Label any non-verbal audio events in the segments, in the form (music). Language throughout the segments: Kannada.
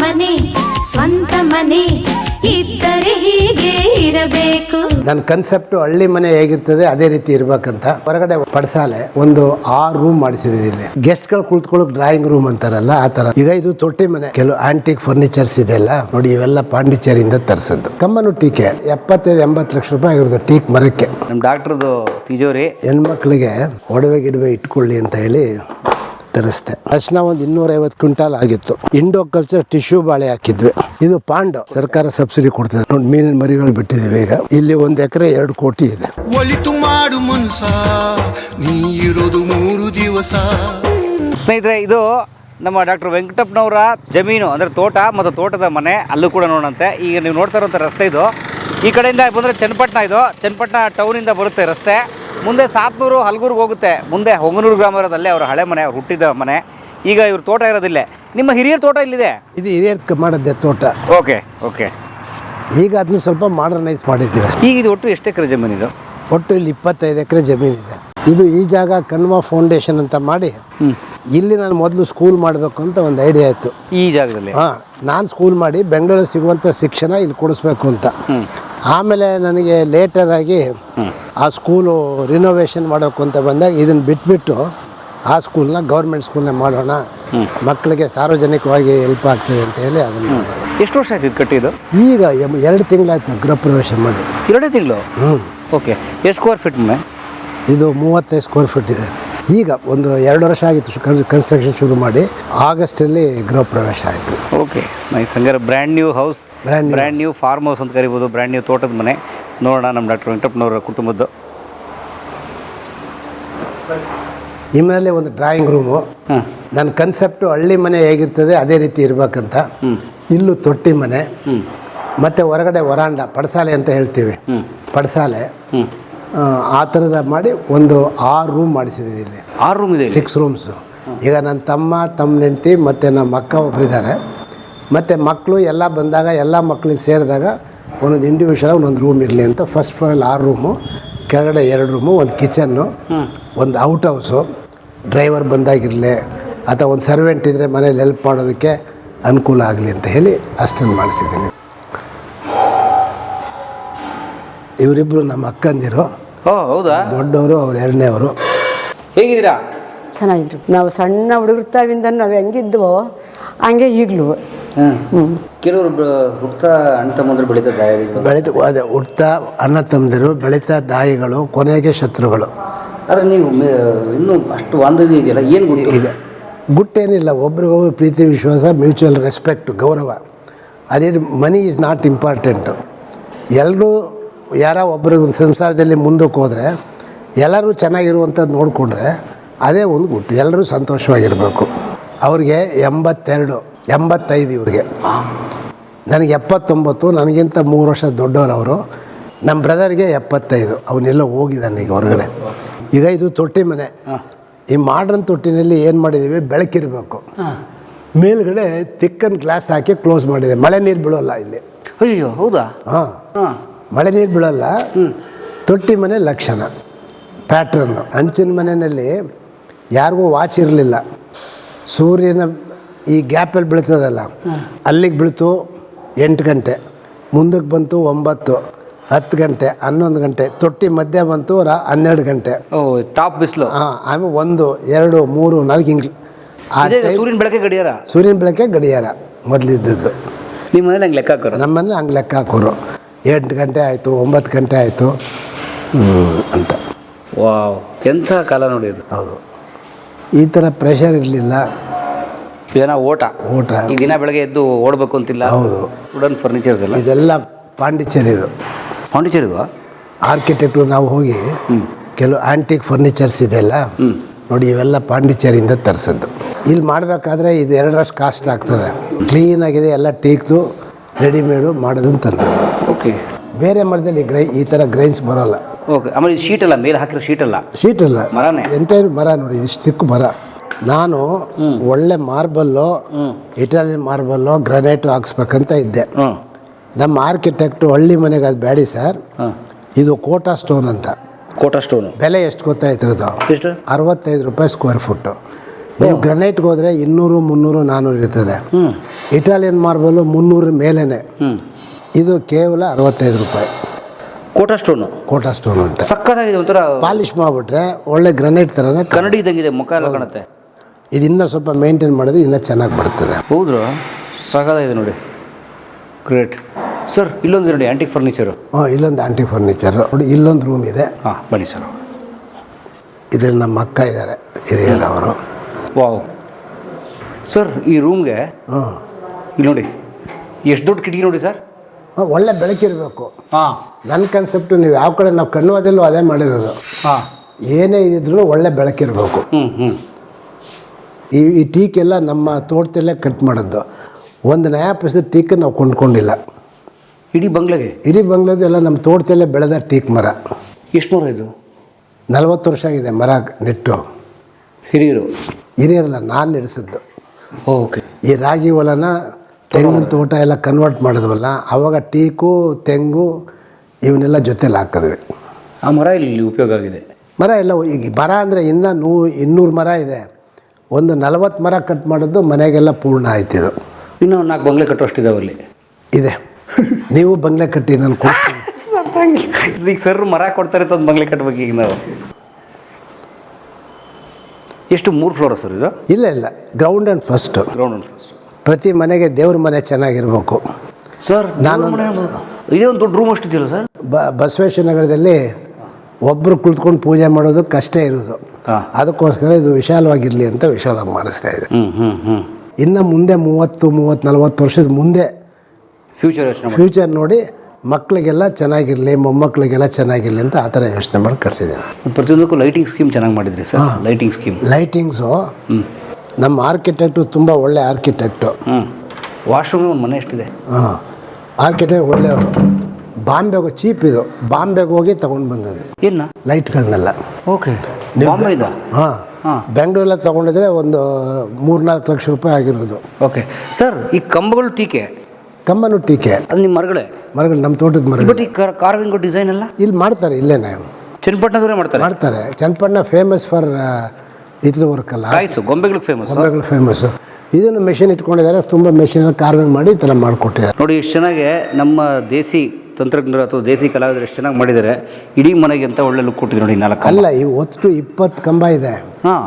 ಮನೆ ಸ್ವಂತ ಮನೆ ಇದ್ದರೆ ಹೀಗೆ ಇರಬೇಕು. ನನ್ನ ಕನ್ಸೆಪ್ಟ್ ಹಳ್ಳಿ ಮನೆ ಹೇಗಿರ್ತದೆ ಅದೇ ರೀತಿ ಇರ್ಬೇಕಂತ. ಹೊರಗಡೆ ಪಡಸಾಲೆ ಒಂದು ಆರು ರೂಮ್ ಮಾಡಿಸಿದೀನಿ ಇಲ್ಲಿ. ಗೆಸ್ಟ್ಗಳು ಕುಳಿತುಕೊಳ್ಳೋಕೆ ಡ್ರಾಯಿಂಗ್ ರೂಮ್ ಅಂತಾರಲ್ಲ ಆ ತರ ಈಗ ಇದು ತೊಟ್ಟಿ ಮನೆ. ಕೆಲವು ಆಂಟಿಕ್ ಫರ್ನಿಚರ್ಸ್ ಇದೆಲ್ಲ ನೋಡಿ ಇವೆಲ್ಲ ಪಾಂಡಿಚೇರಿಯಿಂದ ತರಿಸಿದ್ದು. ಕಮ್ಮನು ಟೀಕೆ ಎಪ್ಪತ್ತೈದು ಎಂಬತ್ತು ಲಕ್ಷ ರೂಪಾಯಿ ಆಗಿರೋದು ಟೀಕ್ ಮರಕ್ಕೆ. ನಮ್ಮ ಡಾಕ್ಟರ್ದು ತಿಜೋರಿ. ಹೆಣ್ಮಕ್ಳಿಗೆ ಒಡವೆ ಗಿಡವೆ ಇಟ್ಕೊಳ್ಳಿ ಅಂತ ಹೇಳಿ ತರಿಸ್ದೆ. ತಕ್ಷಣ ಒಂದು ಇನ್ನೂರೈವತ್ತು ಕ್ವಿಂಟಾಲ್ ಆಗಿತ್ತು. ಇಂಡೋ ಕಲ್ಚರ್ ಟಿಶ್ಯೂ ಬಾಳೆ ಹಾಕಿದ್ವಿ. ಇದು ಪಾಂಡು. ಸರ್ಕಾರ ಸಬ್ಸಿಡಿ ಕೊಡ್ತದೆ. ನೋಡಿ ಮೀನಿನ ಮರಿಗಳು ಬಿಟ್ಟಿದ್ದೀವಿ ಈಗ. ಇಲ್ಲಿ ಒಂದು ಎಕರೆ ಎರಡು ಕೋಟಿ ಇದೆ. ಒಲಿತು ಮಾಡು ಮನ್ಸ. ನೀ ಇರೋದು ಮೂರು ದಿವಸ. ಸ್ನೇಹಿತರೆ ಇದು ನಮ್ಮ ಡಾಕ್ಟರ್ ವೆಂಕಟಪ್ಪನವರ ಜಮೀನು ಅಂದರೆ ತೋಟ ಮತ್ತು ತೋಟದ ಮನೆ. ಅಲ್ಲೂ ಕೂಡ ನೋಡಂತೆ ಈಗ ನೀವು ನೋಡ್ತಾ ಇರೋಂಥ ರಸ್ತೆ ಇದು. ಈ ಕಡೆಯಿಂದ ಬಂದರೆ ಚನ್ನಪಟ್ಟಣ ಇದು. ಚನ್ನಪಟ್ಟಣ ಟೌನಿಂದ ಬರುತ್ತೆ ರಸ್ತೆ. ಮುಂದೆ ಸಾತ್ನೂರು ಹಲಗೂರ್ಗೆ ಹೋಗುತ್ತೆ. ಮುಂದೆ ಹೊಂಗನೂರು ಗ್ರಾಮ ಇರೋದಲ್ಲೇ ಅವರ ಹಳೆ ಮನೆ ಅವ್ರು ಹುಟ್ಟಿದ ಮನೆ. ಈಗ ಇವ್ರ ತೋಟ ಇರೋದಿಲ್ಲ ನಿಮ್ಮ ಹಿರಿಯರ ತೋಟ ಇಲ್ಲಿದೆ? ಇದು ಹಿರಿಯರ್ ಮಾಡಿದ್ದೆ ತೋಟ. Okay okay. ಈಗ ಅದನ್ನ ಸ್ವಲ್ಪ ಮಾಡರ್ನೈಸ್ ಮಾಡಿದ್ದೀವಿ. ಈಗ ಇದು ಒಟ್ಟು ಎಷ್ಟು ಎಕರೆ ಜಮೀನಿದು ಇದು? ಒಟ್ಟು ಇಲ್ಲಿ ಇಪ್ಪತ್ತೈದು ಎಕರೆ ಜಮೀನಿದೆ ಇದು. ಈ ಜಾಗ ಕಣ್ವ ಫೌಂಡೇಶನ್ ಅಂತ ಮಾಡಿ ಇಲ್ಲಿ ನಾನು ಮೊದಲು ಸ್ಕೂಲ್ ಮಾಡಬೇಕು ಅಂತ ಒಂದು ಐಡಿಯಾ ಇತ್ತು. ಈ ಜಾಗದಲ್ಲಿ? ಹಾಂ ನಾನು ಸ್ಕೂಲ್ ಮಾಡಿ ಬೆಂಗಳೂರಲ್ಲಿ ಸಿಗುವಂಥ ಶಿಕ್ಷಣ ಇಲ್ಲಿ ಕೊಡಿಸ್ಬೇಕು ಅಂತ. ಆಮೇಲೆ ನನಗೆ ಲೇಟರ್ ಆಗಿ ಆ ಸ್ಕೂಲು ರಿನೋವೇಷನ್ ಮಾಡೋಕು ಅಂತ ಬಂದಾಗ ಇದನ್ನು ಬಿಟ್ಬಿಟ್ಟು ಆ ಸ್ಕೂಲ್ನ ಗೌರ್ಮೆಂಟ್ ಸ್ಕೂಲ್ನ ಮಾಡೋಣ. ಮಕ್ಕಳಿಗೆ ಸಾರ್ವಜನಿಕವಾಗಿ ಹೆಲ್ಪ್ ಆಗ್ತದೆ ಅಂತ ಹೇಳಿ ಅದನ್ನು. ಎಷ್ಟು ವರ್ಷ ಆಯ್ತು ಇದು ಕಟ್ಟಿದ್ದು? ಈಗ ಎಮ್- ಎರಡು ತಿಂಗಳಾಯ್ತು ಗೃಹ ಪ್ರವೇಶ ಮಾಡಿ. ಎರಡೇ ತಿಂಗಳು? ಹ್ಞೂ ಓಕೆ ಎಷ್ಟು ಸ್ಕ್ವೇರ್ ಫೀಟ್ ಮನೆ? ಇದು ಮೂವತ್ತೈದು ಸ್ಕ್ವೇರ್ ಫೀಟ್ ಇದೆ. ಈಗ ಒಂದು ಎರಡು ವರ್ಷ ಆಗಿತ್ತು ಕನ್ಸ್ಟ್ರಕ್ಷನ್ ಶುರು ಮಾಡಿ ಆಗಸ್ಟಲ್ಲಿ ಗೃಹ ಪ್ರವೇಶ ಆಯಿತು. Okay nice. ಹಂಗಾರೆ brand new house Brand new brand new farm house ಅಂತ ಕರಿಬೋದು ಬ್ರ್ಯಾಂಡ್ ನ್ಯೂ ತೋಟದ ಮನೆ. ನೋಡೋಣ ನಮ್ಮ ಡಾಕ್ಟರ್ ವೆಂಕಟಪ್ಪನವರ ಕುಟುಂಬದ್ದು. ಈ ಮನೆಯಲ್ಲಿ ಒಂದು ಡ್ರಾಯಿಂಗ್ ರೂಮು ನನ್ನ ಕನ್ಸೆಪ್ಟು ಹಳ್ಳಿ ಮನೆ ಹೇಗಿರ್ತದೆ ಅದೇ ರೀತಿ ಇರಬೇಕಂತ. ಇಲ್ಲೂ ತೊಟ್ಟಿ ಮನೆ. ಮತ್ತು ಹೊರಗಡೆ ವರಾಂಡ ಪಡಸಾಲೆ ಅಂತ ಹೇಳ್ತೀವಿ. ಪಡಸಾಲೆ. ಆ, ಥರದ ಮಾಡಿ ಒಂದು ಆರು ರೂಮ್ ಮಾಡಿಸಿದ್ದೀನಿ ಇಲ್ಲಿ. ಆರು ರೂಮ್ ಇದೆ ಸಿಕ್ಸ್ ರೂಮ್ಸು ಈಗ ನನ್ನ ತಮ್ಮ ತಮ್ಮ ಹೆಂಡ್ತಿ ಮತ್ತು ನಮ್ಮ ಅಕ್ಕ ಒಬ್ಬರಿದ್ದಾರೆ ಮತ್ತು ಮಕ್ಕಳು ಎಲ್ಲ ಬಂದಾಗ ಎಲ್ಲ ಮಕ್ಕಳಿಗೆ ಸೇರಿದಾಗ ಒಂದೊಂದು ಇಂಡಿವಿಜುವಲ್ ಒಂದೊಂದು ರೂಮ್ ಇರಲಿ ಅಂತ. ಫಸ್ಟ್ ಫ್ಲೋರಲ್ಲಿ ಆರು ರೂಮು ಕೆಳಗಡೆ ಎರಡು ರೂಮು ಒಂದು ಕಿಚನ್ನು ಒಂದು ಔಟ್ ಹೌಸು ಡ್ರೈವರ್ ಬಂದಾಗಿರಲಿ ಅಥವಾ ಒಂದು ಸರ್ವೆಂಟ್ ಇದ್ದರೆ ಮನೇಲಿ ಹೆಲ್ಪ್ ಮಾಡೋದಕ್ಕೆ ಅನುಕೂಲ ಆಗಲಿ ಅಂತ ಹೇಳಿ ಅಷ್ಟನ್ನು ಮಾಡಿಸಿದ್ದೀನಿ. ಇವರಿಬ್ಬರು ನಮ್ಮ ಅಕ್ಕಂದಿರು. ಓ ಹೌದಾ? ದೊಡ್ಡವರು ಅವ್ರು ಎರಡನೇವರು ಹೇಗಿದ್ದೀರಾ? ಚೆನ್ನಾಗಿದ್ರು. ನಾವು ಸಣ್ಣ ಹುಡುಗರ್ತಾವಿಂದ ನಾವು ಹೆಂಗಿದ್ವೋ ಹಂಗೆ ಈಗಲೂ. ಕೆಲವರು ಹುಡ್ತಾ ಅಣ್ಣ ತಮ್ಮಂದ್ರು ಬೆಳೀತಾ ದಾಯಿಗಳು ಬೆಳೀತಾ ಅದೇ ಹುಡ್ತಾ ಅಣ್ಣ ತಮ್ಮದಿರು ಬೆಳೀತಾ ದಾಯಿಗಳು ಕೊನೆಗೆ ಶತ್ರುಗಳು. ಆದರೆ ನೀವು ಇನ್ನೂ ಅಷ್ಟು ಬಾಂಧವ್ಯ ಇದೆಯಲ್ಲ ಏನು ಈಗ ಗುಟ್ಟೇನಿಲ್ಲ ಒಬ್ರಿಗೊಬ್ರು ಪ್ರೀತಿ ವಿಶ್ವಾಸ ಮ್ಯೂಚುವಲ್ ರೆಸ್ಪೆಕ್ಟ್ ಗೌರವ. ಅದೇ ಮನಿ ಈಸ್ ನಾಟ್ ಇಂಪಾರ್ಟೆಂಟು. ಎಲ್ಲರೂ ಯಾರೋ ಒಬ್ಬರು ಒಂದು ಸಂಸಾರದಲ್ಲಿ ಮುಂದಕ್ಕೆ ಹೋದರೆ ಎಲ್ಲರೂ ಚೆನ್ನಾಗಿರುವಂಥದ್ದು ನೋಡಿಕೊಂಡ್ರೆ ಅದೇ ಒಂದು ಗುಟ್ಟು. ಎಲ್ಲರೂ ಸಂತೋಷವಾಗಿರಬೇಕು. ಅವ್ರಿಗೆ ಎಂಬತ್ತೆರಡು ಎಂಬತ್ತೈದು ಇವ್ರಿಗೆ. ನನಗೆ ಎಪ್ಪತ್ತೊಂಬತ್ತು ನನಗಿಂತ ಮೂರು ವರ್ಷ ದೊಡ್ಡವರು ಅವರು ನಮ್ಮ ಬ್ರದರ್ಗೆ ಎಪ್ಪತ್ತೈದು. ಅವನ್ನೆಲ್ಲ ಹೋಗಿದ್ದಾನೆ ಈಗ ಹೊರಗಡೆ. ಈಗ ಇದು ತೊಟ್ಟಿ ಮನೆ. ಈ ಮಾಡ್ರನ್ ತೊಟ್ಟಿನಲ್ಲಿ ಏನು ಮಾಡಿದ್ದೀವಿ? ಬೆಳಕಿರಬೇಕು. ಮೇಲ್ಗಡೆ ತಿಕ್ಕನ್ ಗ್ಲಾಸ್ ಹಾಕಿ ಕ್ಲೋಸ್ ಮಾಡಿದೆ. ಮಳೆ ನೀರು ಬೀಳೋಲ್ಲ ಇಲ್ಲಿ. ಅಯ್ಯೋ ಹೌದಾ? ಹಾಂ. ಮಳೆ ನೀರು ಬೀಳಲ್ಲ. ತೊಟ್ಟಿ ಮನೆ ಲಕ್ಷಣ. ಪ್ಯಾಟ್ರನ್ನು ಹಂಚಿನ ಮನೆಯಲ್ಲಿ ಯಾರಿಗೂ ವಾಚ್ ಇರಲಿಲ್ಲ. ಸೂರ್ಯನ ಈ ಗ್ಯಾಪಲ್ಲಿ ಬೀಳ್ತದಲ್ಲ ಅಲ್ಲಿಗೆ ಬೀಳ್ತು ಎಂಟು ಗಂಟೆ. ಮುಂದಕ್ಕೆ ಬಂತು ಒಂಬತ್ತು ಹತ್ತು ಗಂಟೆ ಹನ್ನೊಂದು ಗಂಟೆ. ತೊಟ್ಟಿ ಮಧ್ಯ ಬಂತು ರಾ ಹನ್ನೆರಡು ಗಂಟೆ. ಟಾಪ್ ಬಿಸಿಲು. ಹಾಂ ಆಮೇಲೆ ಒಂದು ಎರಡು ಮೂರು ನಾಲ್ಕು ಹಿಂಗ್. ಸೂರ್ಯನ ಬೆಳಕೆ ಗಡಿಯಾರ? ಸೂರ್ಯನ ಬೆಳಕೆ ಗಡಿಯಾರ ಮೊದಲಿದ್ದದ್ದು. ನಿಮ್ಮ ಮನೇಲಿ ಹಂಗೆ ಲೆಕ್ಕ ಹಾಕೋರು? ನಮ್ಮ ಮನೇಲಿ ಹಂಗೆ ಲೆಕ್ಕ ಹಾಕೋರು. ಎಂಟು ಗಂಟೆ ಆಯಿತು ಒಂಬತ್ತು ಗಂಟೆ ಆಯಿತು. ಅಂತ. ವಾವ್ ಎಂಥ ಕಾಲ ನೋಡಿ ಇದು. ಹೌದು. ಈ ಥರ ಪ್ರೆಷರ್ ಇರಲಿಲ್ಲ. ಏನೋ ಓಟ. ಊಟ ಈ ದಿನ ಬೆಳಗ್ಗೆ ಎದ್ದು ಓಡಬೇಕು ಅಂತಿಲ್ಲ. ಹೌದು. ವುಡನ್ ಫರ್ನಿಚರ್ಸ್ ಎಲ್ಲ. ಇದೆಲ್ಲ ಪಾಂಡಿಚೇರಿದು ಪಾಂಡಿಚೇರಿ ಇದು ಆರ್ಕಿಟೆಕ್ಟ್ ನಾವು ಹೋಗಿ ಕೆಲವು ಆ್ಯಂಟಿಕ್ ಫರ್ನಿಚರ್ಸ್ ಇದೆಲ್ಲ ನೋಡಿ ಇವೆಲ್ಲ ಪಾಂಡಿಚೇರಿಯಿಂದ ತರಿಸಿದ್ದು. ಇಲ್ಲಿ ಮಾಡಬೇಕಾದ್ರೆ ಇದು ಎರಡರಷ್ಟು ಕಾಸ್ಟ್ ಆಗ್ತದೆ. ಕ್ಲೀನಾಗಿದೆ ಎಲ್ಲ ಟೀಕ್ದು ರೆಡಿಮೇಡು ಮಾಡೋದನ್ನು ತಂದದ್ದು ಓಕೆ ಬೇರೆ ಮರದಲ್ಲಿ ಗ್ರೈ ಈ ಥರ ಗ್ರೈನ್ಸ್ ಬರೋಲ್ಲ. ಓಕೆ ಆಮೇಲೆ ಶೀಟ್ ಅಲ್ಲ ಮೇಲೆ ಹಾಕಿರೋ ಶೀಟ್ ಅಲ್ಲ ಶೀಟ್ ಅಲ್ಲ ಮರನೇ? ಎಂಟೈರ್ ಮರ ನೋಡಿ ಇಷ್ಟು ಚಿಕ್ಕ ಮರ. ನಾನು ಒಳ್ಳೆ ಮಾರ್ಬಲ್ಲು ಇಟಾಲಿಯನ್ ಮಾರ್ಬಲ್ಲು ಗ್ರನೈಟು ಹಾಕ್ಸ್ಬೇಕಂತ ಇದ್ದೆ. ಹ್ಞೂ ನಮ್ಮ ಆರ್ಕಿಟೆಕ್ಟು ಹಳ್ಳಿ ಮನೆಗೆ ಅದು ಬ್ಯಾಡಿ ಸರ್. ಇದು ಕೋಟಾ ಸ್ಟೋನ್ ಅಂತ. ಕೋಟಾ ಸ್ಟೋನ್ ಬೆಲೆ ಎಷ್ಟು ಗೊತ್ತಾಯ್ತಿರೋದು ಎಷ್ಟು? ಅರವತ್ತೈದು ರೂಪಾಯಿ ಸ್ಕ್ವೇರ್ ಫುಟ್ಟು ನೀವು ಗ್ರನೈಟ್ಗೆ ಹೋದರೆ ಇನ್ನೂರು ಮುನ್ನೂರು ನಾನ್ನೂರು ಇರ್ತದೆ. ಇಟಾಲಿಯನ್ ಮಾರ್ಬಲ್ ಮುನ್ನೂರು ಮೇಲೇನೆ. ಹ್ಞೂ ಇದು ಕೇವಲ ಅರವತ್ತೈದು ರೂಪಾಯಿ. ಕೋಟಾ ಸ್ಟೋನು? ಕೋಟಾ ಸ್ಟೋನ್ ಅಂತ. ಸಕ್ಕತ್ತಾಗಿದೆ ಒಂಥರ ಪಾಲಿಶ್ ಮಾಡಿಬಿಟ್ರೆ ಒಳ್ಳೆ ಗ್ರನೈಟ್ ಥರನೇ ಕನ್ನಡಿ ಇದ್ದಂಗಿದೆ ಮುಖ ಎಲ್ಲ ಕಾಣುತ್ತೆ. ಇದು ಇನ್ನೂ ಸ್ವಲ್ಪ ಮೇಂಟೈನ್ ಮಾಡಿದ್ರೆ ಇನ್ನೂ ಚೆನ್ನಾಗಿ ಬರ್ತದೆ. ಹೌದು ಸಕ್ಕತ್ತಾಗಿದೆ ನೋಡಿ. ಗ್ರೇಟ್. ಸರ್ ಇಲ್ಲೊಂದು ನೋಡಿ ಆಂಟಿಕ್ ಫರ್ನಿಚರು ಹಾಂ ಇಲ್ಲೊಂದು ಆಂಟಿ ಫರ್ನಿಚರ್ ನೋಡಿ ಇಲ್ಲೊಂದು ರೂಮ್ ಇದೆ. ಹಾಂ ಬನ್ನಿ ಸರ್. ಇದ್ರಲ್ಲಿ ನಮ್ಮ ಅಕ್ಕ ಇದ್ದಾರೆ ಹಿರಿಯರವರು. ವಾವ್. ಸರ್ ಈ ರೂಮ್ಗೆ ಹಾಂ. ಇಲ್ಲಿ ನೋಡಿ ಎಷ್ಟು ದೊಡ್ಡ ಕಿಟಕಿ ನೋಡಿ ಸರ್? ಒಳ್ಳೆ ಬೆಳಕಿರಬೇಕು ಹಾಂ. ನನ್ನ ಕನ್ಸೆಪ್ಟ್ ನೀವು ಯಾವ ಕಡೆ ನಾವು ಕಣ್ಣು ಅದಿಲ್ಲೋ ಅದೇ ಮಾಡಿರೋದು. ಹಾಂ. ಏನೇ ಇದ್ರೂ ಒಳ್ಳೆ ಬೆಳಕಿರಬೇಕು ಈ ಈ ಟೀಕೆಲ್ಲ ನಮ್ಮ ತೋಟದಲ್ಲೇ ಕಟ್ ಮಾಡೋದು ಒಂದು ನಯಾ ಟೀಕ ಟೀಕ್ ನಾವು ಕೊಂಡ್ಕೊಂಡಿಲ್ಲ. ಇಡೀ ಬಂಗ್ಲೆಗೆ? ಇಡೀ ಬಂಗ್ಲೆದು ಎಲ್ಲ ನಮ್ಮ ತೋಟದಲ್ಲೇ ಬೆಳೆದ ಟೀಕ್ ಮರ. ಎಷ್ಟು ಮರ ಇದು? ನಲ್ವತ್ತು ವರ್ಷ ಆಗಿದೆ ಮರ ನೆಟ್ಟು. ಹಿರಿಯರು? ಹಿರಿಯರಲ್ಲ ನಾನು ನಡೆಸಿದ್ದು. ಓಕೆ. ಈ ರಾಗಿ ಹೊಲನ ತೆಂಗಿನ ತೋಟ ಎಲ್ಲ ಕನ್ವರ್ಟ್ ಮಾಡಿದ್ವಲ್ಲ ಆವಾಗ ಟೀಕು ತೆಂಗು ಇವನ್ನೆಲ್ಲ ಜೊತೆಲಿ ಹಾಕಿದ್ವಿ. ಆ ಮರ ಇಲ್ಲಿ ಉಪಯೋಗ ಆಗಿದೆ. ಮರ ಎಲ್ಲ ಈಗ ಮರ ಅಂದರೆ ಇನ್ನೂ ನೂ ಇನ್ನೂರು ಮರ ಇದೆ. ಒಂದು ನಲವತ್ತು ಮರ ಕಟ್ ಮಾಡಿದ್ದು ಮನೆಗೆಲ್ಲ ಪೂರ್ಣ ಆಯ್ತಿದು ಇನ್ನೂ ನಾಲ್ಕು ಬಂಗ್ಲೆ ಕಟ್ಟುವಷ್ಟಿದಾವೆ ಅಲ್ಲಿ. ಇದೆ. ನೀವು ಬಂಗ್ಲೆ ಕಟ್ಟಿ ನಾನು ಕೊಡ್ತೀನಿ. (laughs) ಈಗ ಸರ್ ಮರ ಕೊಡ್ತಾರೆ ತಂದು ಬಂಗ್ಲೆ ಕಟ್ಬೇಕು ಈಗ ನಾವು. ಎಷ್ಟು ಮೂರು ಫ್ಲೋರ ಸರ್ ಇದು? ಇಲ್ಲ ಇಲ್ಲ. Ground and first ground and first ಪ್ರತಿ ಮನೆಗೆ ದೇವ್ರ ಮನೆ ಚೆನ್ನಾಗಿರ್ಬೇಕು. ಸರ್ ನಾನು- ಇದೇ ಒಂದು ದೊಡ್ಡ ರೂಮ್ ಅಷ್ಟಿದೆಯಲ್ಲ ಸರ್? ಬ ಬಸವೇಶ್ವರ ನಗರದಲ್ಲಿ ಒಬ್ಬರು ಕುಳಿತುಕೊಂಡು ಪೂಜೆ ಮಾಡೋದು ಕಷ್ಟ ಇರೋದು. ಅದಕ್ಕೋಸ್ಕರ ಇದು ವಿಶಾಲವಾಗಿರಲಿ ಅಂತ ವಿಶಾಲವಾಗಿ ಮಾಡಿಸ್ತಾ ಇದೆ. ಇನ್ನು ಮುಂದೆ ಮೂವತ್ತು ಮೂವತ್ತು ನಲ್ವತ್ತು ವರ್ಷದ ಮುಂದೆ ಫ್ಯೂಚರ್ ಯೋಚನೆ ಫ್ಯೂಚರ್ ನೋಡಿ ಮಕ್ಕಳಿಗೆಲ್ಲ ಚೆನ್ನಾಗಿರಲಿ ಮೊಮ್ಮಕ್ಕಳಿಗೆಲ್ಲ ಚೆನ್ನಾಗಿರಲಿ ಅಂತ ಆ ಥರ ಯೋಚನೆ ಮಾಡಿ ಕಟ್ಸಿದ್ದೀನಿ. ಪ್ರತಿಯೊಂದಕ್ಕೂ ಲೈಟಿಂಗ್ ಸ್ಕೀಮ್ ಚೆನ್ನಾಗಿ ಮಾಡಿದ್ರಿ ಸರ್. ಲೈಟಿಂಗ್ ಸ್ಕೀಮ್ ಲೈಟಿಂಗ್ಸು ನಮ್ಮ ಆರ್ಕಿಟೆಕ್ಟು ತುಂಬ ಒಳ್ಳೆ ಆರ್ಕಿಟೆಕ್ಟು ಹ್ಞೂ ವಾಶ್ರೂಮ್ ಒಂದು ಮನೆ ಎಷ್ಟಿದೆ? ಹಾಂ. ಆರ್ಕಿಟೆಕ್ಟ್ ಒಳ್ಳೆಯವರು. ಬಾಂಬೆಗೆ ಚೀಪ್ ಇದು. ಬಾಂಬೆಗೆ ಹೋಗಿ ತೊಗೊಂಡು ಬಂದದ್ದು. ಲೈಟ್ ಲೈಟ್ಗಳನ್ನೆಲ್ಲ ಓಕೆ ನೀವು- ಬಾಂಬೆ ಇದ? ಹಾಂ. ಹಾಂ. ಬೆಂಗಳೂರೆಲ್ಲ ತೊಗೊಂಡಿದ್ರೆ ಒಂದು ಮೂರ್ನಾಲ್ಕು ಲಕ್ಷ ರೂಪಾಯಿ ಆಗಿರೋದು. ಓಕೆ ಸರ್ ಈ ಕಂಬಗಳು ಟೀಕೆ? ಕಮ್ಮನು ಟೀಕೆ. ಅದು ನಿಮ್ಮ ಮರಗಳೇ? ಮರಗಳು ನಮ್ಮ ತೋಟದ ಮರಗಳು. ಬಟ್ ಈ ಕಾರ್ವಿಂಗು ಡಿಸೈನ್ ಎಲ್ಲ? ಇಲ್ಲಿ ಮಾಡ್ತಾರೆ ಇಲ್ಲೇನೆ. ಚನ್ನಪಟ್ಟಣದವರೇ ಮಾಡ್ತಾರೆ? ಮಾಡ್ತಾರೆ. ಚನ್ನಪಟ್ಟಣ ಫೇಮಸ್ ಫಾರ್ ಇದ್ರ ವರ್ಕ್ ಅಲ್ಲ. ಕಾಯಿಸು ಗೊಂಬೆಗಳಿಗೆ ಫೇಮಸ್ ಗೊಂಬೆಗಳು ಫೇಮಸ್ಸು ಇದನ್ನು ಮೆಷಿನ್ ಇಟ್ಕೊಂಡಿದ್ದಾರೆ ತುಂಬ ಮೆಷಿನ್ ಕಾರ್ವಿಂಗ್ ಮಾಡಿ ಈ ಥರ ಮಾಡಿಕೊಟ್ಟಿದ್ದಾರೆ. ನೋಡಿ ಎಷ್ಟು ಚೆನ್ನಾಗಿ ನಮ್ಮ ದೇಸಿ ತಂತ್ರಜ್ಞರು ಅಥವಾ ದೇಸಿ ಕಲಾವಿದರು ಎಷ್ಟು ಚೆನ್ನಾಗಿ ಮಾಡಿದ್ದಾರೆ. ಇಡೀ ಮನೆಗೆ ಅಂತ ಒಳ್ಳೆ ಲುಕ್ ಕೊಟ್ಟಿದ್ರು ನೋಡಿ ನಾಲ್ಕು ಅಲ್ಲ ಈ ಒಟ್ಟು ಇಪ್ಪತ್ತು ಕಂಬ ಇದೆ. ಹಾಂ.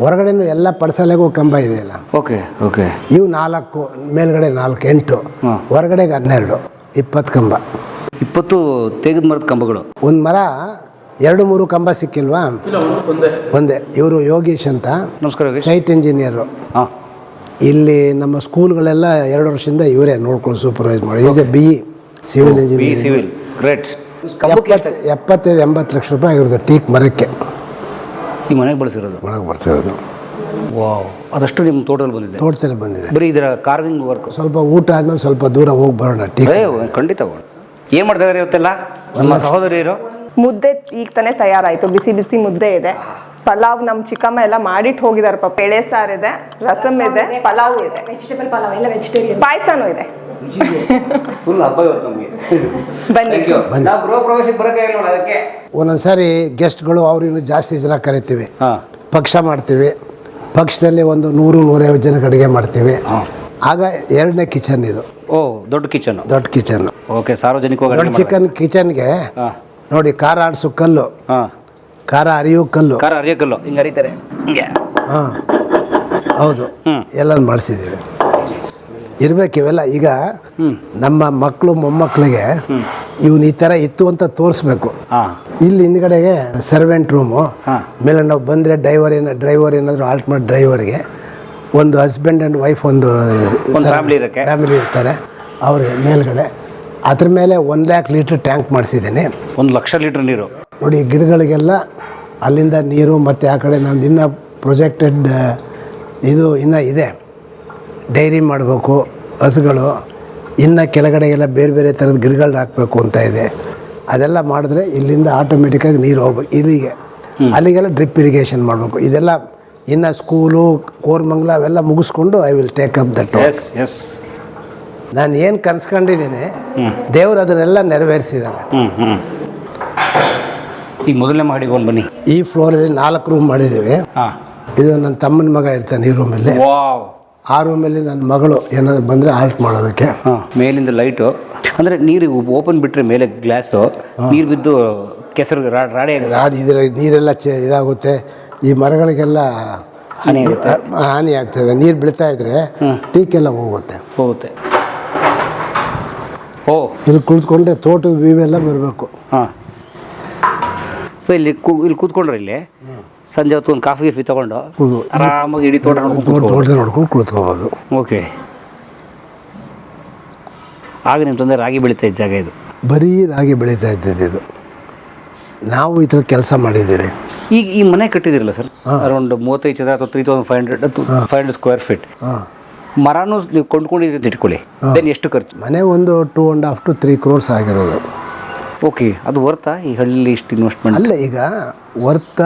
ಹೊರಗಡೆನೂ ಎಲ್ಲ ಪಡಸಾಲೆಗೂ ಕಂಬ ಇದೆ ಅಲ್ಲ. Okay okay. ಇವು ನಾಲ್ಕು ಮೇಲ್ಗಡೆ ನಾಲ್ಕು ಎಂಟು. ಹಾಂ. ಹೊರಗಡೆಗೆ ಹನ್ನೆರಡು ಇಪ್ಪತ್ತು ಕಂಬ. ಇಪ್ಪತ್ತು ತೆಗೆದ ಮರದ ಕಂಬಗಳು. ಒಂದು ಮರ ಎರಡು ಮೂರು ಕಂಬ ಸಿಕ್ಕಿಲ್ವಾ? ಒಂದೇ ಇವರು ಯೋಗೀಶ್ ಅಂತ. ನಮಸ್ಕಾರ ಯೋಗೇಶ್. Site engineer. ಹಾಂ. ಇಲ್ಲಿ ನಮ್ಮ ಸ್ಕೂಲ್ಗಳೆಲ್ಲ ಎರಡು ವರ್ಷದಿಂದ ಇವರೇ ನೋಡ್ಕೊಂಡು ಸೂಪರ್ವೈಸ್ ಮಾಡಿ. Is a B E civil B engineer civil great ಎಪ್ಪತ್ತು ಎಪ್ಪತ್ತೈದು ಎಂಬತ್ತು ಲಕ್ಷ ರೂಪಾಯಿ ಆಗಿರೋದು ಟೀಕ್ ಮರಕ್ಕೆ. ಈ ಮನೆಗೆ ಬಳಸಿರೋದು? ಮನೆಗೆ ಬಳಸಿರೋದು. ವಾವ್. ಅದಷ್ಟು ನಿಮ್ಮ ತೋಟದಲ್ಲಿ ಬಂದಿದೆ? ತೋಟದಲ್ಲಿ ಬಂದಿದೆ. ಬರೀ ಇದರ ಕಾರ್ವಿಂಗ್ ವರ್ಕ್ ಸ್ವಲ್ಪ ಊಟ ಆದ್ಮೇಲೆ ಸ್ವಲ್ಪ ದೂರ ಹೋಗಿ ಬರೋಣ ಟೀಕ್ ಖಂಡಿತ ಏನು ಮಾಡ್ತಾ ಇದ್ದಾರೆ ಇವತ್ತೆಲ್ಲ? ನಮ್ಮ ಸಹೋದರಿಯರು? ಮುದ್ದೆ ಈಗ ತಾನೇ ತಯಾರಾಯ್ತು. ಬಿಸಿ ಬಿಸಿ ಮುದ್ದೆ ಇದೆ. ಪಲಾವ್ ನಮ್ಮ ಚಿಕ್ಕಮ್ಮ ಎಲ್ಲ ಮಾಡಿಟ್ಟು ಹೋಗಿದಾರಪ್ಪ ಪಾಪ. ಎಳೆ ಸಾರು ಇದೆ ರಸಮ್ ಇದೆ ಪಲಾವ್ ಇದೆ. ವೆಜಿಟೇಬಲ್ ಪಲಾವ್ ಎಲ್ಲ ವೆಜಿಟೇರಿಯನ್ ಪಾಯಸನೂ ಇದೆ. ಬನ್ನಿ. ಥ್ಯಾಂಕ್ ನಾವು ಗೃಹ ಪ್ರವೇಶಕ್ಕೆ ಬರೋಕೆ ಅದಕ್ಕೆ. ಒಂದೊಂದು ಸಾರಿ ಗೆಸ್ಟ್ಗಳು ಅವ್ರಿಗೂ ಜಾಸ್ತಿ ಜನ ಕರಿತೀವಿ. ಹಾಂ. ಪಕ್ಷ ಮಾಡ್ತೀವಿ. ಪಕ್ಷದಲ್ಲಿ ಒಂದು ನೂರು ನೂರೈವತ್ತು ಜನಕ್ಕೆ ಅಡುಗೆ ಮಾಡ್ತೀವಿ. ಆಗ ಎರಡನೇ ಕಿಚನ್ ಇದು. ಓ ದೊಡ್ಡ ಕಿಚನ್. ದೊಡ್ಡ ಕಿಚನ್. ಓಕೆ ಸಾರ್ವಜನಿಕವಾಗಿ ದೊಡ್ಡ ಚಿಕನ್ ಕಿಚನ್ಗೆ ಹಾಂ. ನೋಡಿ ಖಾರ ಆಡಿಸೋ ಕಲ್ಲು. ಹಾಂ. ಖಾರ ಅರಿಯೋ ಕಲ್ಲು. ಖಾರ ಅರಿಯಕಲ್ಲು ಹಿಂಗೆ ಅರಿತಾರೆ ಹಿಂಗೆ. ಹಾಂ. ಹೌದು. ಹ್ಮ್. ಎಲ್ಲ ಮಾಡಿಸಿದ್ದೀವಿ. ಇರ್ಬೇಕು ಇವೆಲ್ಲ. ಈಗ ನಮ್ಮ ಮಕ್ಕಳು ಮೊಮ್ಮಕ್ಕಳಿಗೆ ಇವನು ಈ ಥರ ಇತ್ತು ಅಂತ ತೋರಿಸ್ಬೇಕು. ಹಾಂ. ಇಲ್ಲಿ ಹಿಂದ್ಗಡೆಗೆ ಸರ್ವೆಂಟ್ ರೂಮು ಹಾ. ಮೇಲೆ ನಾವು ಬಂದರೆ ಡ್ರೈವರ್ ಏನ ಡ್ರೈವರ್ ಏನಾದರೂ ಆಲ್ಟ್ ಮಾಡಿ ಡ್ರೈವರ್ಗೆ ಒಂದು ಹಸ್ಬೆಂಡ್ ಆ್ಯಂಡ್ ವೈಫ್ ಒಂದು ಒಂದು family ಇರಕ್ಕೆ. ಫ್ಯಾಮಿಲಿ ಇರ್ತಾರೆ. ಅವ್ರಿಗೆ ಮೇಲ್ಗಡೆ. ಅದ್ರ ಮೇಲೆ ಒಂದು ಲ್ಯಾಕ್ ಲೀಟ್ರ್ ಟ್ಯಾಂಕ್ ಮಾಡಿಸಿದ್ದೇನೆ. ಒಂದು ಲಕ್ಷ ಲೀಟ್ರ್ ನೀರು. ನೋಡಿ ಗಿಡಗಳಿಗೆಲ್ಲ ಅಲ್ಲಿಂದ ನೀರು ಮತ್ತು ಆ ಕಡೆ ನಮ್ದು ಇನ್ನೂ ಪ್ರೊಜೆಕ್ಟೆಡ್ ಇದು ಇನ್ನೂ ಇದೆ. ಡೈರಿ ಮಾಡಬೇಕು ಹಸುಗಳು ಇನ್ನು ಕೆಳಗಡೆಗೆಲ್ಲ ಬೇರೆ ಬೇರೆ ಥರದ ಗಿಡಗಳನ್ನ ಹಾಕಬೇಕು ಅಂತ ಇದೆ. ಅದೆಲ್ಲ ಮಾಡಿದ್ರೆ ಇಲ್ಲಿಂದ ಆಟೋಮೆಟಿಕ್ಕಾಗಿ ನೀರು ಹೋಗ್ಬೇಕು ಇಲ್ಲಿಗೆ. ಅಲ್ಲಿಗೆಲ್ಲ ಡ್ರಿಪ್ ಇರಿಗೇಷನ್ ಮಾಡಬೇಕು. ಇದೆಲ್ಲ ಇನ್ನು ಸ್ಕೂಲು ಕೋರ್ಮಂಗ್ಲ ಅವೆಲ್ಲ ಮುಗಿಸ್ಕೊಂಡು I will take up that yes yes ನಾನು ಏನು ಕನ್ಸ್ಕೊಂಡಿದ್ದೀನಿ ದೇವರು ಅದನ್ನೆಲ್ಲ ನೆರವೇರಿಸಿದ್ದಾರೆ ಈಗ ಮೊದಲನೇ ಮಾಡಿ ಒಂದು ಬನ್ನಿ. ಈ ಫ್ಲೋರಲ್ಲಿ ನಾಲ್ಕು ರೂಮ್ ಮಾಡಿದ್ದೀವಿ. ಹಾಂ. ಇದು ನನ್ನ ತಮ್ಮನ ಮಗ ಇರ್ತಾನೆ ಈ ರೂಮಲ್ಲಿ ವಾವ್. ಆ ರೂಮಲ್ಲಿ ನನ್ನ ಮಗಳು ಏನಾದ್ರು ಬಂದರೆ ಆಲ್ಟ್ ಮಾಡೋದಕ್ಕೆ. ಹಾಂ ಮೇಲಿಂದ ಲೈಟು ಅಂದರೆ ನೀರು ಓಪನ್ ಬಿಟ್ಟರೆ ಮೇಲೆ ಗ್ಲಾಸು ನೀರು ಬಿದ್ದು ಕೆಸರು ರಾ- ರಾಡಿ ಆಗುತ್ತೆ. ರಾಡಿ ಇದ್ರಲ್ಲಿ ನೀರೆಲ್ಲ ಚೆ ಇದಾಗುತ್ತೆ. ಈ ಮರಗಳಿಗೆಲ್ಲ ಹಾನಿ ಆಗುತ್ತೆ. ಹಾನಿ ಆಗ್ತದೆ ನೀರು ಬೀಳ್ತಾ ಇದ್ರೆ ಟೀಕೆಲ್ಲ ಹೋಗುತ್ತೆ. ಹೋಗುತ್ತೆ. ಓ. ಇಲ್ಲಿ ಕುಳಿತ್ಕೊಂಡೆ ತೋಟ ವಿವೆಲ್ಲ ಎಲ್ಲ ಬರಬೇಕು. ಹಾಂ. ಸೊ ಇಲ್ಲಿ ಕೂ ಇಲ್ಲಿ ಕೂತ್ಕೊಂಡ್ರೆ ಇಲ್ಲಿ? ಸಂಜೆ ಹೊತ್ತು ಒಂದು ಕಾಫಿ ಗೀಫಿ ತೊಗೊಂಡು. ಆರಾಮಾಗಿ ಇಡೀ ತೋಟ ನೋಡ್ಕೊಂಡು ತೋಟ. ನೋಡ್ಕೊಂಡು ಕುಳಿತ್ಕೋಬೋದು. ಓಕೆ. ಆಗ ನಿಮ್ಮ ತಂದೆ ರಾಗಿ ಬೆಳೀತಾ ಇದ್ದ ಜಾಗ ಇದು. ಬರೀ ರಾಗಿ ಬೆಳೀತಾ ಇದ್ದಿದ್ದು ಇದು. ನಾವು ಈ ಥರ ಕೆಲಸ ಮಾಡಿದ್ದೀವಿ. ಈಗ ಈ ಮನೆ ಕಟ್ಟಿದಿರಲ್ಲ ಸರ್? ಅರೌಂಡ್ ಮೂವತ್ತೈದು ಚದರ ಅಥವಾ three thousand five hundred five hundred square feet ಹಾಂ. ಮರನೂ ನೀವು ಕೊಂಡ್ಕೊಂಡಿದ್ರೆ ಅಂತ ಇಟ್ಕೊಳ್ಳಿ. ದೆನ್ ಎಷ್ಟು ಖರ್ಚು? ಮನೆ ಒಂದು two and half to three crores ಆಗಿರೋದು. ಓಕೆ ಅದು ವರ್ತಾ ಈ ಹಳ್ಳಿ ಇಷ್ಟು ಇನ್ವೆಸ್ಟ್ಮೆಂಟ್ ಅಲ್ಲ ಈಗ ವರ್ತ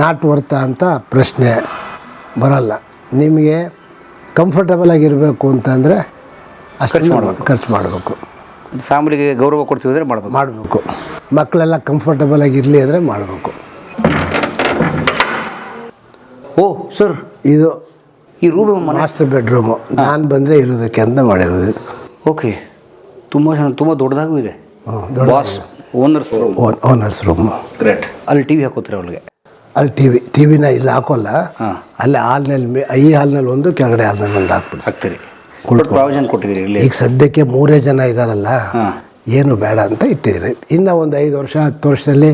ನಾಟ್ ವರ್ತ ಅಂತ ಪ್ರಶ್ನೆ ಬರಲ್ಲ. ನಿಮಗೆ ಕಂಫರ್ಟಬಲ್ ಆಗಿರಬೇಕು ಅಂತಂದರೆ ಅಷ್ಟು ಮಾಡಬೇಕು. ಖರ್ಚು ಮಾಡಬೇಕು. ಫ್ಯಾಮಿಲಿಗೆ ಗೌರವ ಕೊಡ್ತೀವಿ ಅಂದರೆ ಮಾಡ್ಬೇಕು. ಮಾಡಬೇಕು. ಮಕ್ಕಳೆಲ್ಲ ಕಂಫರ್ಟಬಲ್ ಆಗಿರಲಿ ಅಂದರೆ ಮಾಡಬೇಕು. ಓ ಸರ್ ಇದು ಈ ರೂಮ್ ಮನೆ ಮಾಸ್ಟರ್ ಬೆಡ್ರೂಮು ನಾನು ಬಂದರೆ ಇರೋದಕ್ಕೆ ಅಂತ ಮಾಡಿರೋದು. ಓಕೆ ತುಂಬ ಜನ ತುಂಬ ದೊಡ್ಡದಾಗೂ ಇದೆ. Boss owners room own owners room great ಅಲ್ಲಿ ಟಿ ವಿ ಹಾಕೋತಾರೆ ಅವಳಿಗೆ? ಅಲ್ಲಿ ಟಿ ವಿ ಟಿ ವಿನ ಇಲ್ಲಿ ಹಾಕೋಲ್ಲ. ಹಾಂ. ಅಲ್ಲಿ ಹಾಲ್ನಲ್ಲಿ ಮೇ ಈ ಹಾಲ್ನಲ್ಲಿ ಒಂದು ಕೆಳಗಡೆ ಹಾಲ್ನಲ್ಲಿ ಒಂದು ಹಾಕ್ಬಿಟ್ಟು ಹಾಕ್ತೀರಿ. ಪ್ರಾವಿಷನ್ ಕೊಟ್ಟಿದ್ದೀರಿ ಇಲ್ಲಿ? ಈಗ ಸದ್ಯಕ್ಕೆ ಮೂರೇ ಜನ ಇದ್ದಾರಲ್ಲ ಹಾಂ. ಏನು ಬೇಡ ಅಂತ ಇಟ್ಟಿದ್ದೀರಿ. ಇನ್ನು ಒಂದು ಐದು ವರ್ಷ ಹತ್ತು ವರ್ಷದಲ್ಲಿ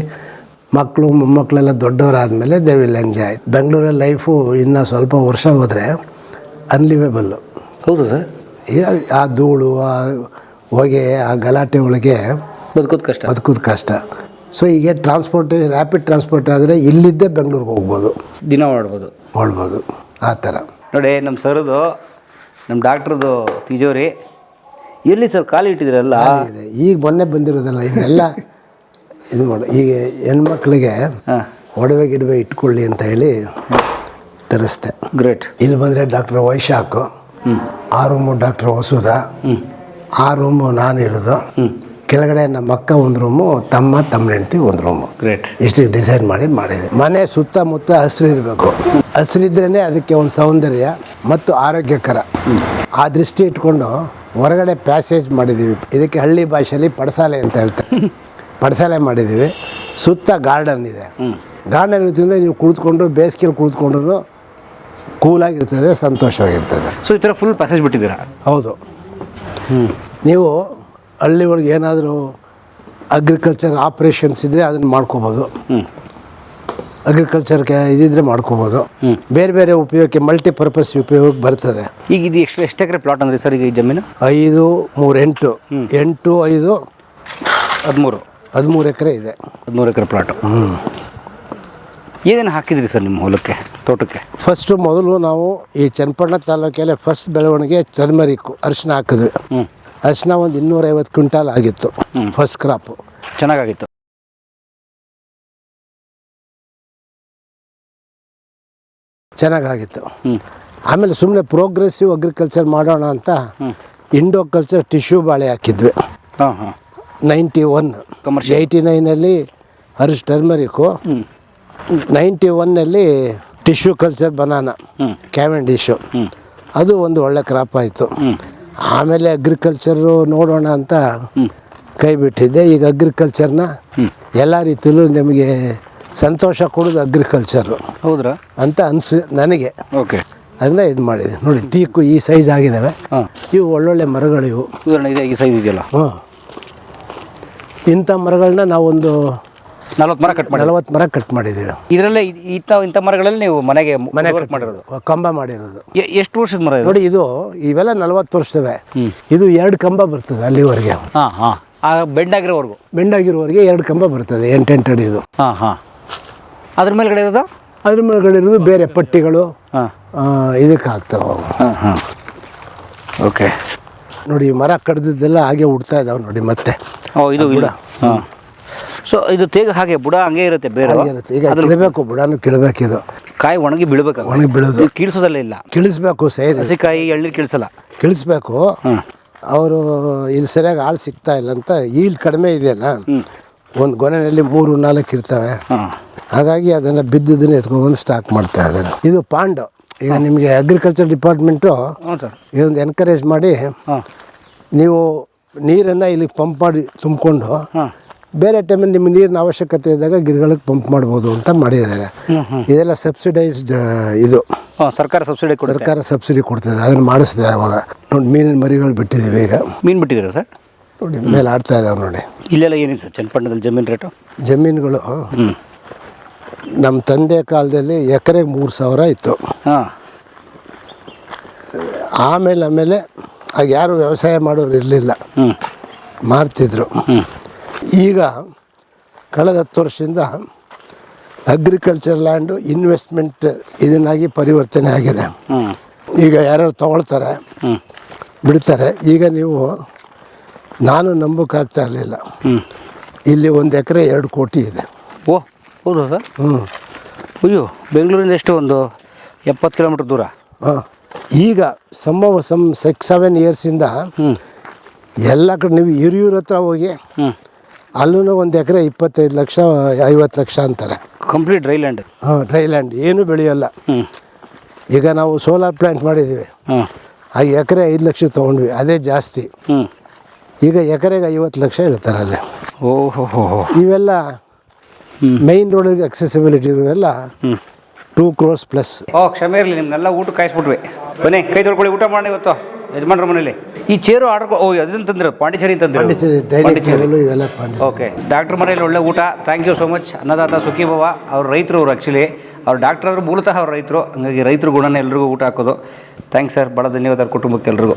ಮಕ್ಕಳು ಮೊಮ್ಮಕ್ಕಳೆಲ್ಲ ದೊಡ್ಡವರಾದಮೇಲೆ ದೇ ವಿಲ್ ಎಂಜಾಯ್ ಬೆಂಗಳೂರಲ್ಲಿ ಲೈಫು ಇನ್ನು ಸ್ವಲ್ಪ ವರ್ಷ ಹೋದರೆ ಅನ್ಲಿವೇಬಲ್ಲು ಹೌದು ಸರ್. ಆ ಧೂಳು ಆ ಹೊಗೆ ಆ ಗಲಾಟೆ ಒಳಗೆ ಬದುಕೋದು ಕಷ್ಟ. ಬದುಕೋದು ಕಷ್ಟ. ಸೊ ಈಗ ಟ್ರಾನ್ಸ್ಪೋರ್ಟ್ ರ್ಯಾಪಿಡ್ ಟ್ರಾನ್ಸ್ಪೋರ್ಟ್ ಆದರೆ ಇಲ್ಲಿದ್ದೇ ಬೆಂಗಳೂರಿಗೆ ಹೋಗ್ಬೋದು. ದಿನ ಮಾಡ್ಬೋದು ಮಾಡ್ಬೋದು ಆ ಥರ. ನೋಡಿ ನಮ್ಮ ಸರ್ದು ನಮ್ಮ ಡಾಕ್ಟ್ರದು ತಿಜೋರಿ ಎಲ್ಲಿ ಸರ್ ಖಾಲಿ ಇಟ್ಟಿದ್ರಲ್ಲ? ಈಗ ಮೊನ್ನೆ ಬಂದಿರೋದಲ್ಲ ಇದೆಲ್ಲ ಇದು ಮಾಡು. ಈಗ ಹೆಣ್ಮಕ್ಳಿಗೆ ಒಡವೆ ಗಿಡವೆ ಇಟ್ಕೊಳ್ಳಿ ಅಂತ ಹೇಳಿ ತರಿಸ್ತೆ ಗ್ರೇಟ್. ಇಲ್ಲಿ ಬಂದರೆ ಡಾಕ್ಟರ್ ವೈಶಾಖು ಆ ರೂಮು ಡಾಕ್ಟರ್ ವಸುಧ ಆ ರೂಮು ನಾನು ಇರೋದು. ಕೆಳಗಡೆ ನಮ್ಮ ಅಕ್ಕ ಒಂದು ರೂಮು ತಮ್ಮ ತಮ್ಮ ಹೆಂಡತಿ ಒಂದು ರೂಮು. ಗ್ರೇಟ್. ಇಷ್ಟು ಡಿಸೈನ್ ಮಾಡಿ ಮಾಡಿದೆ. ಮನೆ ಸುತ್ತಮುತ್ತ ಹಸಿರು ಇರಬೇಕು. ಹಸಿರಿದ್ರೇ ಅದಕ್ಕೆ ಒಂದು ಸೌಂದರ್ಯ ಮತ್ತು ಆರೋಗ್ಯಕರ. ಆ ದೃಷ್ಟಿ ಇಟ್ಕೊಂಡು ಹೊರಗಡೆ ಪ್ಯಾಸೇಜ್ ಮಾಡಿದ್ದೀವಿ. ಇದಕ್ಕೆ ಹಳ್ಳಿ ಭಾಷೆಯಲ್ಲಿ ಪಡಸಾಲೆ ಅಂತ ಹೇಳ್ತಾರೆ. (laughs) ಪಡಸಾಲೆ ಮಾಡಿದ್ದೀವಿ. ಸುತ್ತ ಗಾರ್ಡನ್ ಇದೆ. ಗಾರ್ಡನ್ ಇರೋದ್ರಿಂದ ನೀವು ಕುಳಿತುಕೊಂಡು ಬೇಸಿಗೆಯಲ್ಲಿ ಕುಳಿತುಕೊಂಡ್ರು ಕೂಲಾಗಿರ್ತದೆ ಸಂತೋಷವಾಗಿರ್ತದೆ. ಸೊ ಈ ಥರ ಫುಲ್ ಪ್ಯಾಸೇಜ್ ಬಿಟ್ಟಿದ್ದೀರಾ? ಹೌದು. ನೀವು ಹಳ್ಳಿ ಒಳಗೆ ಏನಾದರೂ ಅಗ್ರಿಕಲ್ಚರ್ ಆಪ್ರೇಷನ್ಸ್ ಇದ್ದರೆ ಅದನ್ನು ಮಾಡ್ಕೋಬೋದು. ಅಗ್ರಿಕಲ್ಚರ್ಗೆ ಇದಿದ್ರೆ ಮಾಡ್ಕೋಬೋದು. ಬೇರೆ ಬೇರೆ ಉಪಯೋಗಕ್ಕೆ ಮಲ್ಟಿಪರ್ಪಸ್ ಉಪಯೋಗಕ್ಕೆ ಬರ್ತದೆ. ಈಗ ಇದು ಎಷ್ಟು ಎಷ್ಟು ಎಕರೆ ಪ್ಲಾಟ್ ಅಂದರೆ ಸರ್ ಈಗ ಈ ಜಮೀನು? ಐದು ಮೂರು ಎಂಟು. ಎಂಟು ಐದು ಹದಿಮೂರು. ಹದಿಮೂರು ಎಕರೆ ಇದೆ. ಹದಿಮೂರು ಎಕರೆ ಪ್ಲಾಟು ಏನೇನು ಹಾಕಿದ್ರಿ ಸರ್ ನಿಮ್ಮ ಹೊಲಕ್ಕೆ ತೋಟಕ್ಕೆ? ಫಸ್ಟು ಮೊದಲು ನಾವು ಈ ಚನ್ನಪಟ್ಟಣ ತಾಲೂಕಲ್ಲೇ ಫಸ್ಟ್ ಬೆಳವಣಿಗೆ ಚರ್ಮರಿಕ್ಕು ಅರಿಶಿನ ಹಾಕಿದ್ವಿ. ಹ್ಞೂ ಅರಿಶಿನ ಒಂದು ಇನ್ನೂರೈವತ್ತು ಕ್ವಿಂಟಾಲ್ ಆಗಿತ್ತು ಫಸ್ಟ್ ಕ್ರಾಪು ಚೆನ್ನಾಗಾಗಿತ್ತು. ಚೆನ್ನಾಗಾಗಿತ್ತು. ಆಮೇಲೆ ಸುಮ್ಮನೆ ಪ್ರೋಗ್ರೆಸಿವ್ ಅಗ್ರಿಕಲ್ಚರ್ ಮಾಡೋಣ ಅಂತ ಇಂಡೋ ಕಲ್ಚರ್ ಟಿಶ್ಯೂ ಬಾಳೆ ಹಾಕಿದ್ವಿ. ಹಾಂ ಹಾಂ. Ninety one. ಏಯ್ಟಿ ನೈನಲ್ಲಿ ಹರಿಶ್ ಟರ್ಮರಿಕು ನೈಂಟಿ ಒನ್ನಲ್ಲಿ ಟಿಶ್ಯೂ ಕಲ್ಚರ್ ಬನಾನ ಡಿಶ್ಯೂ ಅದು ಒಂದು ಒಳ್ಳೆ ಕ್ರಾಪ್ ಆಯಿತು. ಆಮೇಲೆ ಅಗ್ರಿಕಲ್ಚರು ನೋಡೋಣ ಅಂತ ಕೈ ಬಿಟ್ಟಿದ್ದೆ. ಈಗ ಅಗ್ರಿಕಲ್ಚರ್ನ ಎಲ್ಲ ರೀತಿಯಲ್ಲೂ ನಿಮಗೆ ಸಂತೋಷ ಕೊಡೋದು ಅಗ್ರಿಕಲ್ಚರು. ಹೌದ್ರಾ? ಅಂತ ಅನಿಸು ನನಗೆ. ಓಕೆ. ಅದನ್ನ ಇದು ಮಾಡಿದೆ. ನೋಡಿ ಟೀಕು ಈ ಸೈಜ್ ಆಗಿದ್ದಾವೆ. ಇವು ಒಳ್ಳೊಳ್ಳೆ ಮರಗಳಿವು. ಉದಾಹರಣೆ ಇದೆ ಈ ಸೈಜ್ ಇದೆಯಲ್ಲ? ಹಾಂ. ಇಂಥ ಮರಗಳನ್ನ ನಾವೊಂದು ನಲ್ವತ್ತು ಮರ ಕಟ್ ಮಾಡಿ ನಲವತ್ತು ಮರ ಕಟ್ ಮಾಡಿದ್ದೀವಿ. ಇದರಲ್ಲೇ ಇಂಥ ಇಂಥ ಮರಗಳಲ್ಲಿ ನೀವು ಮನೆಗೆ ಮನೆ ಕಟ್ ಮಾಡಿರೋದು? ಕಂಬ ಮಾಡಿರೋದು. ಎ- ಎಷ್ಟು ವರ್ಷದ ಮರ ಇದು? ನೋಡಿ ಇದು ಇವೆಲ್ಲ ನಲವತ್ತು ವರ್ಷದವೆ. ಇದು ಎರಡು ಕಂಬ ಬರ್ತದೆ ಅಲ್ಲಿವರೆಗೆ. ಹಾಂ ಹಾಂ. ಆ ಬೆಂಡಾಗಿರೋವರೆಗೆ? ಎರಡು ಕಂಬ ಬರ್ತದೆ ಎಂಟೆಂಟು ಅಡಿದು ಹಾಂ ಹಾಂ. ಅದ್ರ ಮೇಲ್ಗಡೆ ಇರೋದು? ಅದ್ರ ಮೇಲ್ಗಡೆ ಬೇರೆ ಪಟ್ಟಿಗಳು. ಹಾಂ. ಇದಕ್ಕೆ ಹಾಕ್ತಾವೆ ಅವು. ಹಾಂ ಹಾಂ. ಓಕೆ ನೋಡಿ ಮರ ಕಡ್ದಿದ್ದೆಲ್ಲ ಹಾಗೆ ಉಡ್ತಾ ಇದಾವೆ ನೋಡಿ ಮತ್ತೆ. ಓ ಇದು ಇಲ್ಲ ಹಾಂ. ಸೊ ಇದು ತೇಗ ಹಾಗೆ ಬುಡ ಹಂಗೆ ಇರುತ್ತೆ ಬೇರೆ ಹಾಗೆ ಇರುತ್ತೆ. ಈಗ ಕಿಳಬೇಕು ಬುಡಾನು ಇದು. ಕಾಯಿ ಒಣಗಿ ಬೀಳ್ಬೇಕು ಒಣಗಿ ಬೀಳೋದು. ಕೀಳ್ಸೋದಲ್ಲೇ ಇಲ್ಲ. ಕಿಳಿಸ್ಬೇಕು ಸೇರಿ. ಹಸಿಕಾಯಿ ಎಳ್ನೀರು ಕೀಳ್ಸಲ್ಲ. ಕಿಳಿಸ್ಬೇಕು. ಹಾಂ. ಅವರು ಇಲ್ಲಿ ಸರಿಯಾಗಿ ಆಳು ಸಿಗ್ತಾ ಇಲ್ಲ ಅಂತ ಈಲ್ಡ್ ಕಡಿಮೆ ಇದೆಯಲ್ಲ ಒಂದು ಗೊನೆಯಲ್ಲಿ ಮೂರು ನಾಲ್ಕು ಇರ್ತವೆ. ಹಾಂ. ಹಾಗಾಗಿ ಅದನ್ನು ಬಿದ್ದದನ್ನು ಎತ್ಕೊಂಡ್ಬಂದು ಸ್ಟಾಕ್ ಮಾಡ್ತಾ ಇದ್ದಾರೆ. ಇದು ಪಾಂಡು. ಈಗ ನಿಮಗೆ ಅಗ್ರಿಕಲ್ಚರ್ ಡಿಪಾರ್ಟ್ಮೆಂಟು ಹ್ಞೂ ಸರ್. ಇದೊಂದು ಎನ್ಕರೇಜ್ ಮಾಡಿ ಹಾಂ. ನೀವು ನೀರನ್ನು ಇಲ್ಲಿ ಪಂಪ್ ಮಾಡಿ ತುಂಬಿಕೊಂಡು ಹಾಂ. ಬೇರೆ ಟೈಮಲ್ಲಿ ನಿಮ್ಗೆ ನೀರಿನ ಅವಶ್ಯಕತೆ ಇದ್ದಾಗ ಗಿಡಗಳಿಗೆ ಪಂಪ್ ಮಾಡ್ಬೋದು ಅಂತ ಮಾಡಿದ್ದಾರೆ. ಇದೆಲ್ಲ ಸಬ್ಸಿಡೈಸ್ಡ್ ಇದು. ಹಾಂ ಸರ್ಕಾರ ಸಬ್ಸಿಡಿ ಕೊಡುತ್ತೆ. ಸರ್ಕಾರ ಸಬ್ಸಿಡಿ ಕೊಡ್ತಿದೆ ಅದನ್ನು ಮಾಡಿಸಿದೆ ಅವಾಗ ನೋಡಿ ಮೀನಿನ ಮರಿಗಳು ಬಿಟ್ಟಿದ್ದೀವಿ ಈಗ. ಮೀನು ಬಿಟ್ಟಿದ್ದೀರಾ ಸರ್? ನೋಡಿ ಮೇಲೆ ಆಡ್ತಾ ಇದ್ದಾವೆ ನೋಡಿ. ಇಲ್ಲೆಲ್ಲ ಏನಿದೆ ಸರ್ ಚನ್ನಪಟ್ಟಣದಲ್ಲಿ ಜಮೀನು ರೇಟು ಜಮೀನುಗಳು ಹ್ಞೂ ನಮ್ಮ ತಂದೆ ಕಾಲದಲ್ಲಿ ಎಕರೆಗೆ ಮೂರು ಸಾವಿರ ಇತ್ತು. ಹಾಂ. ಆಮೇಲೆ ಆಮೇಲೆ ಆಗ ಯಾರು ವ್ಯವಸಾಯ ಮಾಡೋರು ಇರಲಿಲ್ಲ. ಹ್ಞೂ ಮಾರ್ತಿದ್ರು. ಈಗ ಕಳೆದ ಹತ್ತು ವರ್ಷದಿಂದ ಅಗ್ರಿಕಲ್ಚರ್ ಲ್ಯಾಂಡು ಇನ್ವೆಸ್ಟ್ಮೆಂಟ್ ಇದನ್ನಾಗಿ ಪರಿವರ್ತನೆ ಆಗಿದೆ. ಈಗ ಯಾರು ತಗೊಳ್ತಾರೆ ಬಿಡ್ತಾರೆ. ಈಗ ನೀವು ನಾನು ನಂಬಕ್ಕಾಗ್ತಾ ಇರಲಿಲ್ಲ. ಇಲ್ಲಿ ಒಂದು ಎಕರೆ ಎರಡು ಕೋಟಿ ಇದೆ. ಓ. ಹೌದಾ ಸರ್? ಹ್ಞೂ ಅಯ್ಯೋ ಬೆಂಗಳೂರಿಂದ ಎಷ್ಟು ಒಂದು ಎಪ್ಪತ್ತು ಕಿಲೋಮೀಟ್ರ್ ದೂರ? ಹಾಂ ಈಗ ಸಮ ಸಮ್ ಸಿಕ್ಸ್ ಸೆವೆನ್ ಇಯರ್ಸಿಂದ ಹ್ಞೂ ಎಲ್ಲ ಕಡೆ ನೀವು ಹಿರಿಯೂರ ಹತ್ರ ಹೋಗಿ ಹ್ಞೂ ಅಲ್ಲೂ ಒಂದು ಎಕರೆ ಇಪ್ಪತ್ತೈದು ಲಕ್ಷ ಐವತ್ತು ಲಕ್ಷ ಅಂತಾರೆ. ಕಂಪ್ಲೀಟ್ ಡ್ರೈ ಲ್ಯಾಂಡ್ ಹಾಂ ಡ್ರೈಲ್ಯಾಂಡ್ ಏನೂ ಬೆಳೆಯೋಲ್ಲ. ಹ್ಞೂ ಈಗ ನಾವು ಸೋಲಾರ್ ಪ್ಲ್ಯಾಂಟ್ ಮಾಡಿದ್ದೀವಿ. ಹ್ಞೂ ಆ ಎಕರೆ ಐದು ಲಕ್ಷ ತೊಗೊಂಡ್ವಿ ಅದೇ ಜಾಸ್ತಿ. ಹ್ಞೂ ಈಗ ಎಕರೆಗೆ ಐವತ್ತು ಲಕ್ಷ ಹೇಳ್ತಾರೆ ಅಲ್ಲಿ. ಓಹೋ ಇವೆಲ್ಲ ಮೈನ್ ರೋಡ್ ಅಕ್ಸೆಸಿಬಿಲಿಟಿ ಇರುವೆಲ್ಲ ಹ್ಞೂ ಟೂ ಕ್ರೋರ್ಸ್ ಪ್ಲಸ್ ಓ ಕ್ಷಮೆ ಇರಲಿ ನಿಮ್ನೆಲ್ಲ ಊಟ ಕಾಯಿಸ್ಬಿಟ್ವಿ. ಬನ್ನಿ ಕೈ ತೊಳ್ಕೊಳ್ಳಿ ಊಟ ಮಾಡಿ ಇವತ್ತು. ಯಜಮಾನ್ರ ಮನೇಲಿ ಈ ಚೇರು ಆರ್ಡರ್ ಓ ಅದನ್ನ ತಂದ್ರೆ ಪಾಂಡಿಚೇರಿ ತಂದ್ರೆ ಪಾಂಡಿಚೇರಿ. ಡೈನಿಂಗ್ ಟೇಬಲ್ ಇವೆಲ್ಲ ಪಾಂಡಿಚೇರಿ. ಓಕೆ ಡಾಕ್ಟರ್ ಮನೇಲಿ ಒಳ್ಳೆ ಊಟ. ಥ್ಯಾಂಕ್ ಯು ಸೋ ಮಚ್ ಅನ್ನದಾತ ಸುಖಿ ಭವ ಅವ್ರ ರೈತರು ಅವ್ರು ಆ್ಯಕ್ಚುಲಿ ಅವ್ರು ಡಾಕ್ಟರ್ ಅವರು ಮೂಲತಃ ಅವ್ರ ರೈತರು. ಹಂಗಾಗಿ ರೈತರು ಗುಣನ ಎಲ್ರಿಗೂ ಊಟ ಹಾಕೋದು. ಥ್ಯಾಂಕ್ಸ್ ಸರ್ ಭಾಳ ಧನ್ಯವಾದ ಕುಟುಂಬಕ್ಕೆ ಎಲ್ರಿಗೂ.